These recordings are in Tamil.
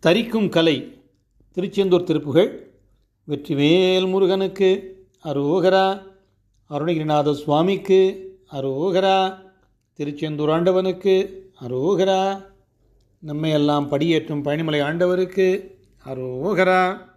தரிக்கும் கலை. திருச்செந்தூர் திருப்புகழ். வெற்றிவேல் முருகனுக்கு அரோகரா. அருணகிரிநாத சுவாமிக்கு அரோகரா. திருச்செந்தூர் ஆண்டவனுக்கு அரோகரா. நம்மை எல்லாம் படியேற்றும் பழனிமலை ஆண்டவருக்கு அரோகரா.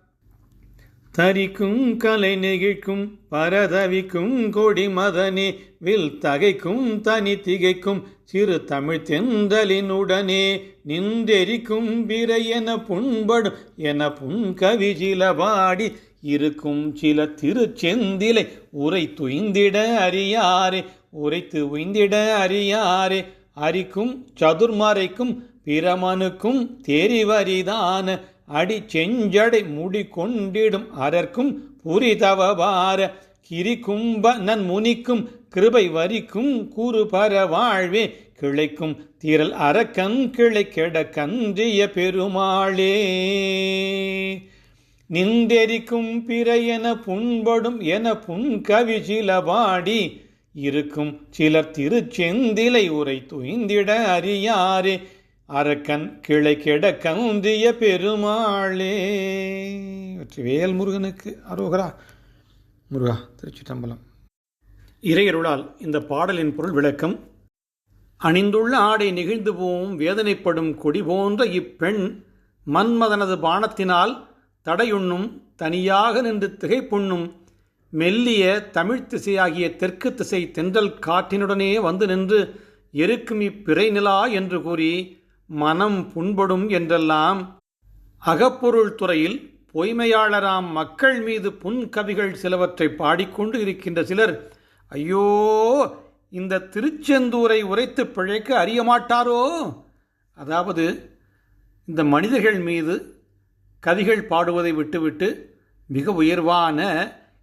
தரிக்கும் கலை நெகிழ்க்கும் பரதவிக்கும் கொடி மதனே வில் தகைக்கும் தனி திகைக்கும் சிறு தமிழ் தெந்தலினுடனே நின்றெரிக்கும் பிற என புண்படும் என புன்கவி சிலபாடி இருக்கும் சில திருச்செந்திலை உரை துய்ந்திட அறியாரே. உரைத்து உய்ந்திட அறியாரே. அரிக்கும் சதுர்மறைக்கும் பிரமனுக்கும் தெரிவரிதான அடி செஞ்சடை முடி கொண்டிடும் அரர்க்கும் புரிதவவார கிரிக்கும்ப நன் முனிக்கும் கிருபை வரிக்கும் கூறு பர வாழ்வே. கிளைக்கும் தீரல் அரக்கன் கிளை கெட பெருமாளே. நின்றெரிக்கும் பிற என புண்படும் என புன்கவி சிலபாடி இருக்கும் சிலர் திருச்செந்திலை உரை துய்ந்திட அறியாரே. அரக்கன் கிளை கெட பெருமாளே. பெருமாளே வேல் முருகனுக்கு அரோகரா. முருகா திருச்சிட்டம்பலம் இறையருளால் இந்த பாடலின் பொருள் விளக்கம் அணிந்துள்ள ஆடை நெகிழ்ந்து போவும் வேதனைப்படும் கொடி போன்ற இப்பெண் மன்மதனது பானத்தினால் தடையுண்ணும் தனியாக நின்று திகைப்புண்ணும் மெல்லிய தமிழ்த் திசையாகிய தெற்கு திசை தென்றல் காற்றினுடனே வந்து நின்று எருக்கும் இப்பிறை நிலா என்று கூறி மனம் புண்படும் என்றெல்லாம் அகப்பொருள் துறையில் பொய்மையாளராம் மக்கள் மீது புன்கவிகள் சிலவற்றை பாடிக்கொண்டு இருக்கின்ற சிலர் ஐயோ இந்த திருச்செந்தூரை உரைத்து பிழைக்க அறிய மாட்டாரோ அதாவது இந்த மனிதர்கள் மீது கவிகள் பாடுவதை விட்டுவிட்டு மிக உயர்வான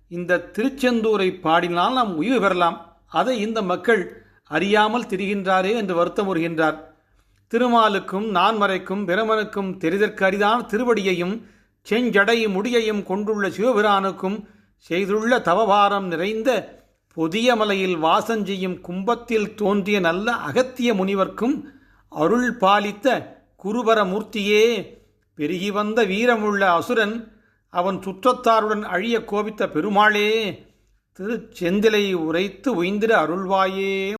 இந்த திருச்செந்தூரை பாடினால் நாம் உயிர் பெறலாம். அதை இந்த மக்கள் அறியாமல் திரிகின்றாரே என்று வருத்தம் வருகின்றார் திருமாலுக்கும் நான்மறைக்கும் பிரமனுக்கும் தெரிதற்கு அரிதான திருவடியையும் செஞ்சடை முடியையும் கொண்டுள்ள சிவபிரானுக்கும் செய்துள்ள தவபாரம் நிறைந்த புதிய மலையில் வாசஞ்செய்யும் கும்பத்தில் தோன்றிய நல்ல அகத்திய முனிவர்க்கும் அருள் பாலித்த குருபரமூர்த்தியே பெருகி வந்த வீரமுள்ள அசுரன் அவன் சுற்றத்தாருடன் அழிய கோபித்த பெருமாளே திருச்செந்திலை உரைத்து உய்ந்திட அருள்வாயே.